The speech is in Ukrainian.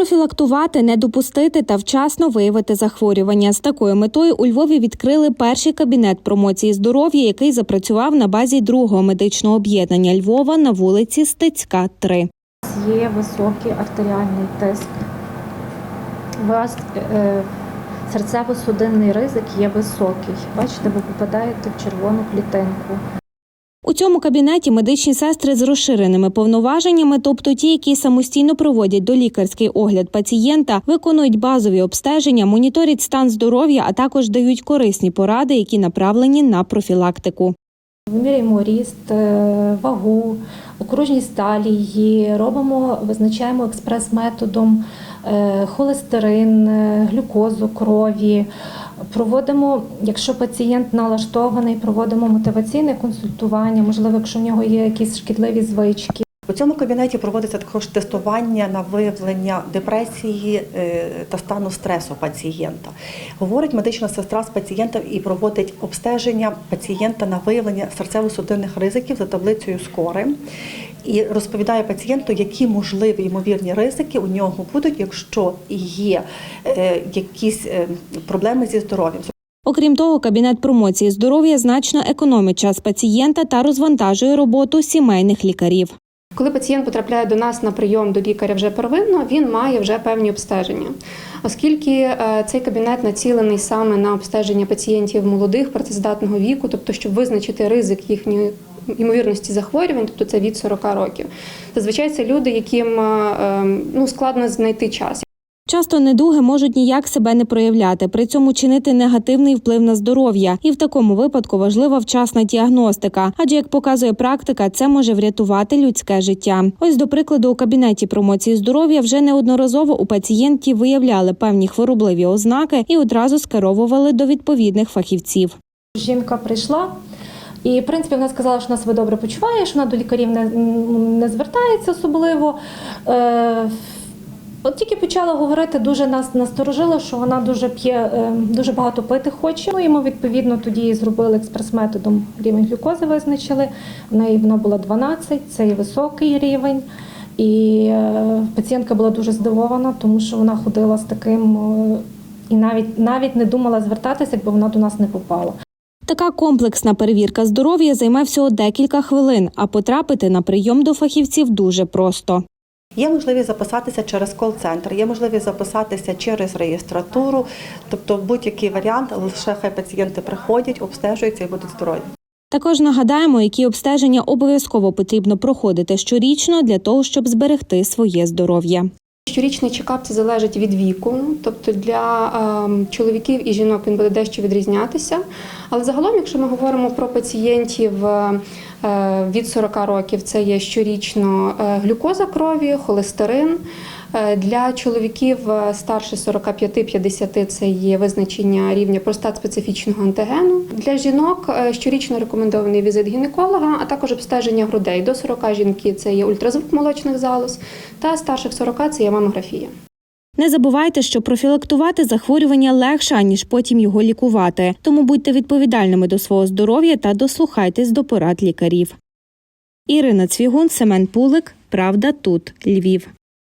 Профілактувати, не допустити та вчасно виявити захворювання. З такою метою у Львові відкрили перший кабінет промоції здоров'я, який запрацював на базі другого медичного об'єднання Львова на вулиці Стецька, 3. Є високий артеріальний тиск. Вас е, серцево-судинний ризик є високий. Бачите, ви попадаєте в червону клітинку. Цьому кабінеті медичні сестри з розширеними повноваженнями, тобто ті, які самостійно проводять долікарський огляд пацієнта, виконують базові обстеження, моніторять стан здоров'я, а також дають корисні поради, які направлені на профілактику. Вимірюємо ріст, е, вагу, окружність талії, робимо, визначаємо експрес-методом е, холестерин, е, глюкозу крові. Проводимо, якщо пацієнт налаштований, проводимо мотиваційне консультування, можливо, якщо в нього є якісь шкідливі звички. У цьому кабінеті проводиться також тестування на виявлення депресії е, та стану стресу пацієнта. Говорить медична сестра з пацієнтом і проводить обстеження пацієнта на виявлення серцево-судинних ризиків за таблицею скори. І розповідає пацієнту, які можливі ймовірні ризики у нього будуть, якщо є е, якісь е, проблеми зі здоров'ям. Окрім того, кабінет промоції здоров'я значно економить час пацієнта та розвантажує роботу сімейних лікарів. Коли пацієнт потрапляє до нас на прийом до лікаря вже первинно, він має вже певні обстеження. Оскільки е, цей кабінет націлений саме на обстеження пацієнтів молодих працездатного віку, тобто щоб визначити ризик їхньої ймовірності захворювань, тобто це від 40 років. Зазвичай це люди, яким е, е, ну, складно знайти час. Часто недуги можуть ніяк себе не проявляти, при цьому чинити негативний вплив на здоров'я, і в такому випадку важлива вчасна діагностика. Адже як показує практика, це може врятувати людське життя. Ось до прикладу, у кабінеті промоції здоров'я вже неодноразово у пацієнтів виявляли певні хворобливі ознаки і одразу скеровували до відповідних фахівців. Жінка прийшла. І, в принципі, вона сказала, що вона себе добре почуває, що вона до лікарів не, не звертається особливо. Е, От тільки почала говорити, дуже нас насторожило, що вона дуже п'є, е, дуже багато пити хоче. Ну, ми відповідно тоді зробили експрес-методом рівень глюкози, визначили. В неї вона була 12, це високий рівень. І е, пацієнтка була дуже здивована, тому що вона ходила з таким е, і навіть навіть не думала звертатися, якби вона до нас не попала. Така комплексна перевірка здоров'я займе всього декілька хвилин, а потрапити на прийом до фахівців дуже просто. Є можливість записатися через кол-центр, є можливість записатися через реєстратуру, тобто будь-який варіант, лише хай пацієнти приходять, обстежуються і будуть здорові. Також нагадаємо, які обстеження обов'язково потрібно проходити щорічно для того, щоб зберегти своє здоров'я. Щорічний чекап це залежить від віку, тобто для е, чоловіків і жінок він буде дещо відрізнятися. Але загалом, якщо ми говоримо про пацієнтів е, від 40 років, це є щорічно е, глюкоза крові, холестерин. Е, Для чоловіків е, старше 45-50 це є визначення рівня простат-специфічного антигену. Для жінок е, щорічно рекомендований візит гінеколога, а також обстеження грудей. До 40 жінки це є ультразвук молочних залоз, та старших 40 це є мамографія. Не забувайте, що профілактувати захворювання легше, аніж потім його лікувати. Тому будьте відповідальними до свого здоров'я та дослухайтесь до порад лікарів. Ірина Цвігун, Семен Пулик. Правда тут Львів.